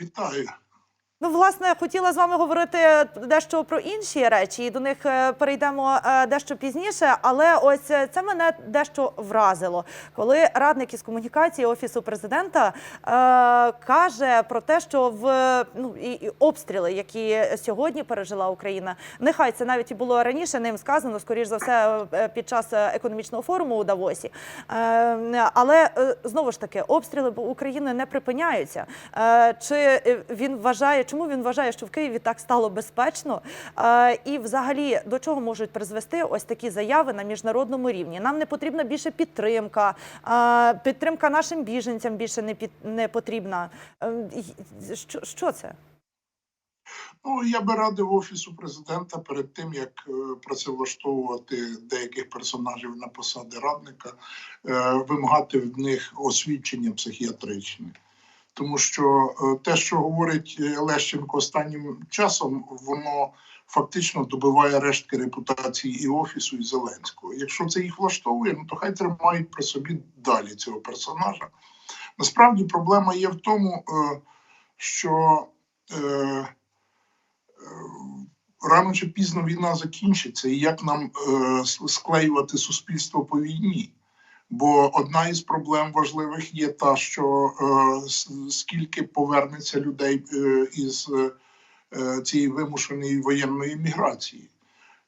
vitais. Ну, власне, хотіла з вами говорити дещо про інші речі, і до них е, перейдемо е, дещо пізніше. Але ось е, це мене дещо вразило, коли радник із комунікації офісу президента е, каже про те, що в ну і, і обстріли, які сьогодні пережила Україна, нехай це навіть і було раніше ним сказано, скоріш за все, під час економічного форуму у Давосі. Е, але знову ж таки, обстріли України не припиняються. Е, чи він вважає, чому він вважає, що в Києві так стало безпечно? І взагалі до чого можуть призвести ось такі заяви на міжнародному рівні? Нам не потрібна більше підтримка, підтримка нашим біженцям більше не під не потрібна. Е, що, що це? Ну, я би радив офісу президента перед тим, як е, працевлаштовувати деяких персонажів на посади радника, е, вимагати в них освідчення психіатричне. Тому що е, те, що говорить Лещенко останнім часом, воно фактично добиває рештки репутації і офісу, і Зеленського. Якщо це їх влаштовує, ну то хай тримають при собі далі цього персонажа. Насправді проблема є в тому, е, що е, рано чи пізно війна закінчиться, і як нам склеювати суспільство по війні? Бо одна із проблем важливих є та, що е, скільки повернеться людей е, із е, цієї вимушеної воєнної міграції.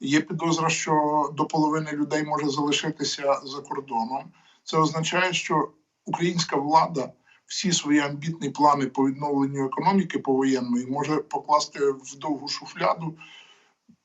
Є підозра, що до половини людей може залишитися за кордоном. Це означає, що українська влада всі свої амбітні плани по відновленню економіки повоєнної може покласти в довгу шуфляду,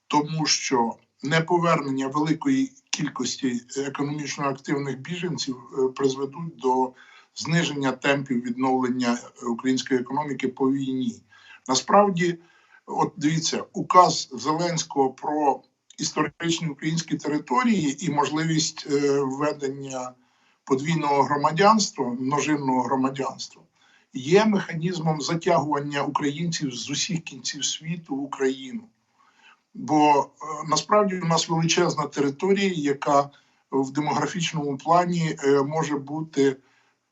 тому що неповернення великої кількості економічно активних біженців е, призведуть до зниження темпів відновлення е, української економіки по війні. Насправді, от дивіться, указ Зеленського про історичні українські території і можливість е, введення подвійного громадянства, множинного громадянства, є механізмом затягування українців з усіх кінців світу в Україну. Бо е, насправді у нас величезна територія, яка в демографічному плані е, може бути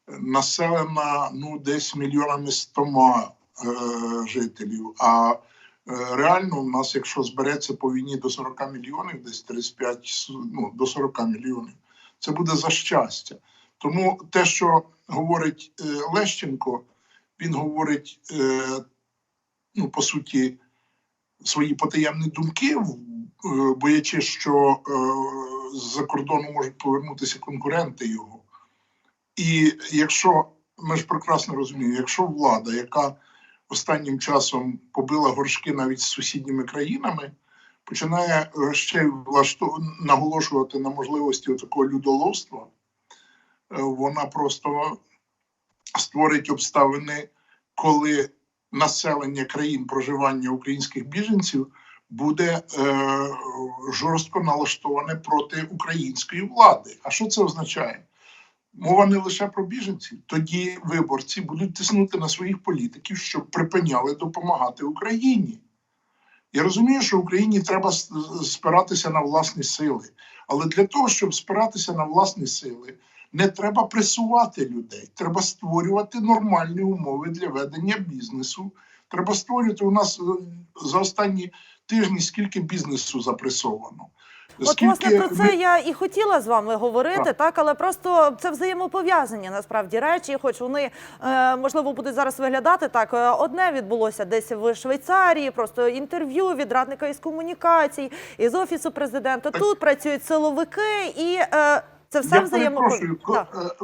населена ну, десь мільйонами стома е, жителів. А реально у нас, якщо збереться по війні до 40 мільйонів, десь 35, ну, до 40 мільйонів, це буде за щастя. Тому те, що говорить Лещенко, він говорить, ну, по суті, свої потаємні думки, е, боячись, що е, з-за кордону можуть повернутися конкуренти його. І якщо ми ж прекрасно розуміємо, якщо влада, яка останнім часом побила горшки навіть з сусідніми країнами, починає е, ще й влаштов... наголошувати на можливості такого людоловства, вона просто створить обставини, коли населення країн проживання українських біженців буде е, жорстко налаштоване проти української влади. А що це означає? Мова не лише про біженців. Тоді виборці будуть тиснути на своїх політиків, щоб припиняли допомагати Україні. Я розумію, що Україні треба спиратися на власні сили, але для того, щоб спиратися на власні сили, не треба пресувати людей. Треба створювати нормальні умови для ведення бізнесу. Треба створювати у нас е, за останні тижні скільки бізнесу запресовано. От, власне, про це я і хотіла з вами говорити, так, Так. але просто це взаємопов'язані насправді речі, хоч вони е, можливо будуть зараз виглядати так. е, Одне відбулося десь в Швейцарії, просто інтерв'ю від радника із комунікацій, із офісу президента. Так. Тут працюють силовики, і е, це все Я взаємопов'язано.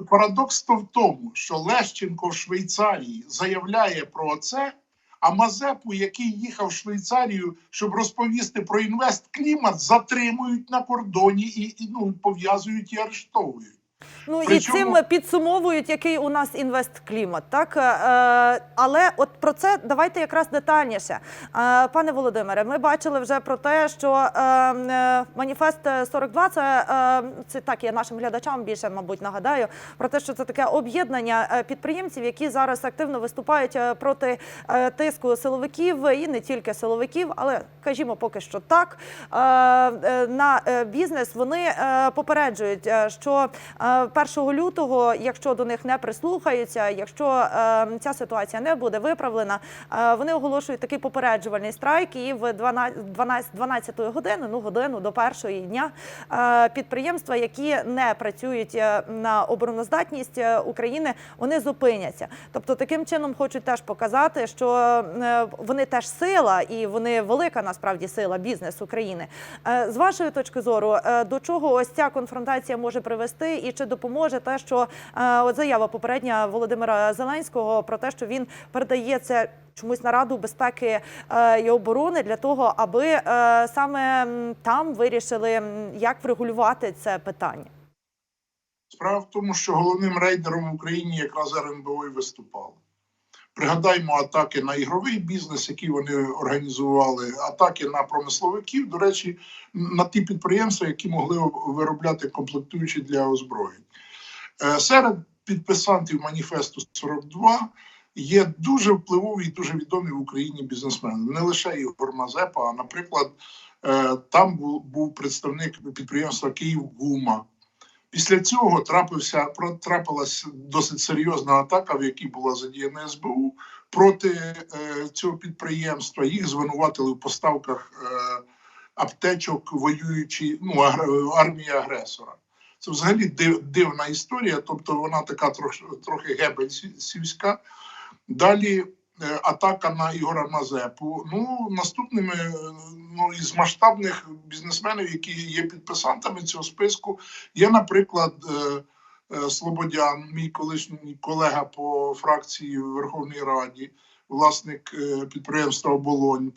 парадокс то в тому, що Лещенко в Швейцарії заявляє про це, а Мазепу, який їхав в Швейцарію, щоб розповісти про інвестклімат, затримують на кордоні і, і ну, пов'язують і арештовують. Ну і Причому- цим підсумовують, який у нас інвестклімат. Так е, але от про це давайте якраз детальніше. Е, пане Володимире, ми бачили вже про те, що е, е, маніфест 42 це, е, це так, я нашим глядачам більше, мабуть, нагадаю про те, що це таке об'єднання е, підприємців, які зараз активно виступають е, проти тиску силовиків і не тільки силовиків, але кажімо, поки що так е, на бізнес. Вони попереджують, що е, 1 лютого, якщо до них не прислухаються, якщо е, ця ситуація не буде виправлена, е, вони оголошують такий попереджувальний страйк. І в 12, 12, 12 години, ну годину до першої дня, е, підприємства, які не працюють е, на обороноздатність е, України, вони зупиняться. Тобто, таким чином хочуть теж показати, що е, вони теж сила і вони велика насправді сила бізнес України. Е, З вашої точки зору, е, до чого ось ця конфронтація може привести, і чи допоможе те, що е, от заява попередня Володимира Зеленського про те, що він передає це чомусь на Раду безпеки е, і оборони для того, аби е, саме там вирішили, як врегулювати це питання. Справа в тому, що головним рейдером в Україні якраз РНБО і виступало. Пригадаймо атаки на ігровий бізнес, які вони організували, атаки на промисловиків, до речі, на ті підприємства, які могли виробляти комплектуючі для озброєнь. Е, Серед підписантів маніфесту 42 є дуже впливові і дуже відомі в Україні бізнесмени. Не лише Ігор Мазепа, а, наприклад, е, там був, представник підприємства Київгума. Після цього трапився трапилась досить серйозна атака, в якій була задіяна СБУ проти е, цього підприємства. Їх звинуватили в поставках е, аптечок, воюючи ну армії агресора. Це взагалі див, дивна історія, тобто вона така трохи трохи гебельсівська. Далі атака на Ігора Мазепу. Ну наступними е, ну із масштабних бізнесменів, які є підписантами цього списку, є, наприклад, е, е, Слободян, мій колишній колега по фракції в Верховній Раді, власник е, підприємства Оболонь.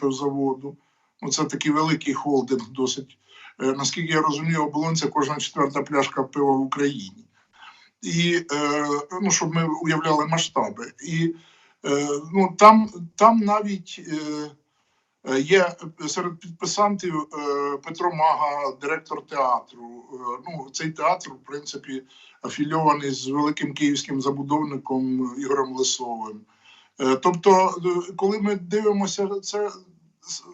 Ну, це такий великий холдинг, досить. Е, Наскільки я розумію, оболонь це кожна четверта пляшка пива в Україні. І е, ну, щоб ми уявляли масштаби. І е, ну, там, там навіть е, е, є серед підписантів е, Петро Мага, директор театру. Е, ну, цей театр, в принципі, афільований з великим київським забудовником Ігорем Лисовим. Е, тобто, е, коли ми дивимося це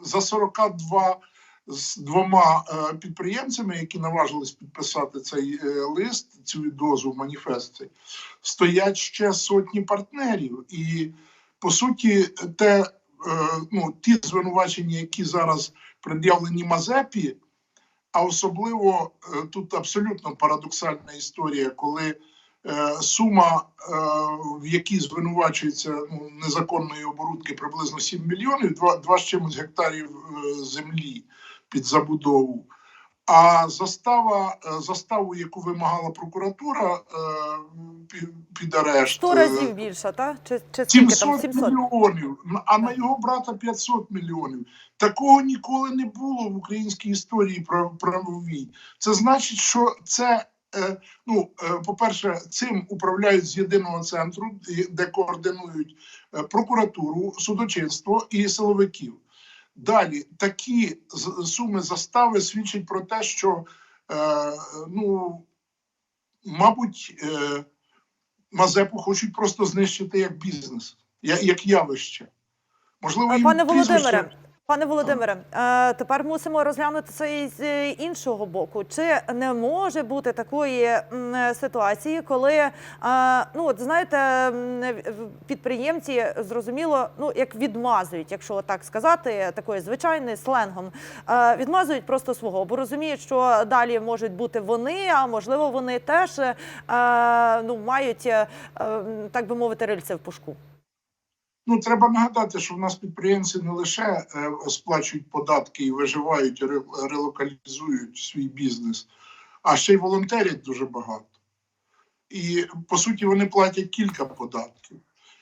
за 42 з двома е, підприємцями, які наважились підписати цей е, лист, цю відозу, маніфест, стоять ще сотні партнерів. І по суті, те, е, ну, ті звинувачення, які зараз пред'явлені Мазепі, а особливо тут абсолютно парадоксальна історія, коли сума, в якій звинувачується ну, незаконної оборудки приблизно 7 мільйонів, два, два з чимось гектарів землі під забудову. А застава, е, заставу, яку вимагала прокуратура е, під, арешт, Сто е, разів більше, та чи, чи 700 там 700? мільйонів, а на його брата 500 мільйонів. Такого ніколи не було в українській історії прав- правовій. Це значить, що це. Ну, по-перше, цим управляють з єдиного центру, де координують прокуратуру, судочинство і силовиків. Далі такі суми застави свідчать про те, що е, ну, мабуть, е, Мазепу хочуть просто знищити як бізнес, як, як явище. Можливо, їм Пане Володимире, пане Володимире, е, тепер мусимо розглянути це із е, іншого боку. Чи не може бути такої ситуації, коли е, ну от знаєте, підприємці зрозуміло, ну як відмазують, якщо так сказати, такою звичайною сленгом, відмазують просто свого, бо розуміють, що далі можуть бути вони, а можливо, вони теж ну мають так би мовити рильце в пушку. Ну, треба нагадати, що в нас підприємці не лише е, сплачують податки і виживають, релокалізують свій бізнес, а ще й волонтерять дуже багато. І по суті вони платять кілька податків.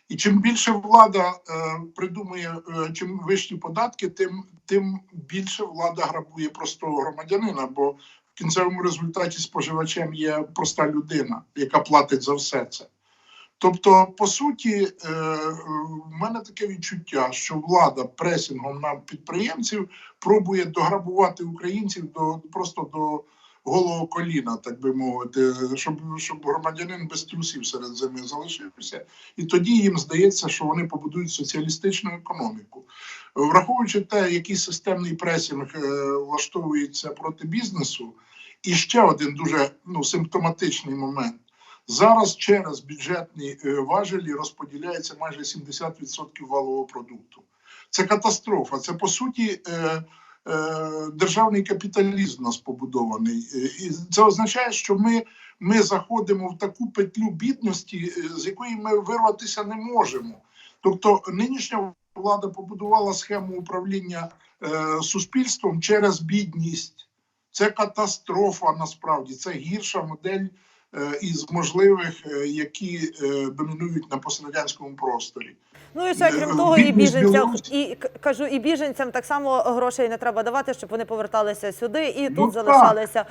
І чим більше влада е, придумує, е, чим вищі податки, тим, тим більше влада грабує простого громадянина, бо в кінцевому результаті споживачем є проста людина, яка платить за все це. Тобто, по суті, е, в мене таке відчуття, що влада пресінгом на підприємців пробує дограбувати українців до просто до голого коліна, так би мовити, щоб, щоб громадянин без трусів серед зими залишився, і тоді їм здається, що вони побудують соціалістичну економіку, враховуючи те, який системний пресінг е, влаштовується проти бізнесу. І ще один дуже ну, симптоматичний момент. Зараз через бюджетні е, важелі розподіляється майже 70% валового продукту. Це катастрофа. Це по суті е, е, державний капіталізм у нас побудований. І це означає, що ми, ми заходимо в таку петлю бідності, з якої ми вирватися не можемо. Тобто нинішня влада побудувала схему управління суспільством через бідність. Це катастрофа насправді. Це гірша модель із можливих, е, які е, домінують на пострадянському просторі. Ну і ще крім Е, того, і біженцям і кажу, і біженцям так само грошей не треба давати, щоб вони поверталися сюди і тут Ну, так. залишалися